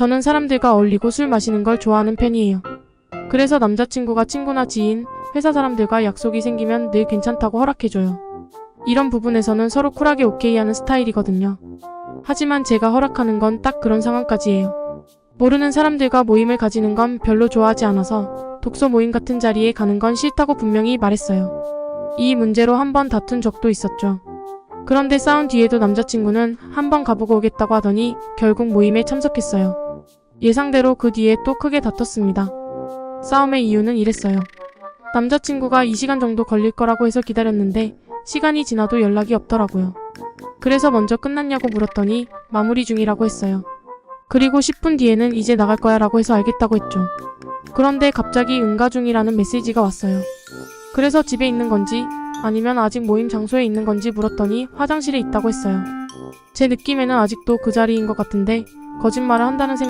저는 사람들과 어울리고 술 마시는 걸 좋아하는 편이에요. 그래서 남자친구가 친구나 지인, 회사 사람들과 약속이 생기면 늘 괜찮다고 허락해줘요. 이런 부분에서는 서로 쿨하게 오케이 하는 스타일이거든요. 하지만 제가 허락하는 건 딱 그런 상황까지예요. 모르는 사람들과 모임을 가지는 건 별로 좋아하지 않아서 독서 모임 같은 자리에 가는 건 싫다고 분명히 말했어요. 이 문제로 한 번 다툰 적도 있었죠. 그런데 싸운 뒤에도 남자친구는 한 번 가보고 오겠다고 하더니 결국 모임에 참석했어요. 예상대로 그 뒤에 또 크게 다퉜습니다. 싸움의 이유는 이랬어요. 남자친구가 2시간 정도 걸릴 거라고 해서 기다렸는데 시간이 지나도 연락이 없더라고요. 그래서 먼저 끝났냐고 물었더니 마무리 중이라고 했어요. 그리고 10분 뒤에는 이제 나갈 거야 라고 해서 알겠다고 했죠. 그런데 갑자기 응가 중이라는 메시지가 왔어요. 그래서 집에 있는 건지 아니면 아직 모임 장소에 있는 건지 물었더니 화장실에 있다고 했어요. 제 느낌에는 아직도 그 자리인 것 같은데 거짓말을 한다는 생각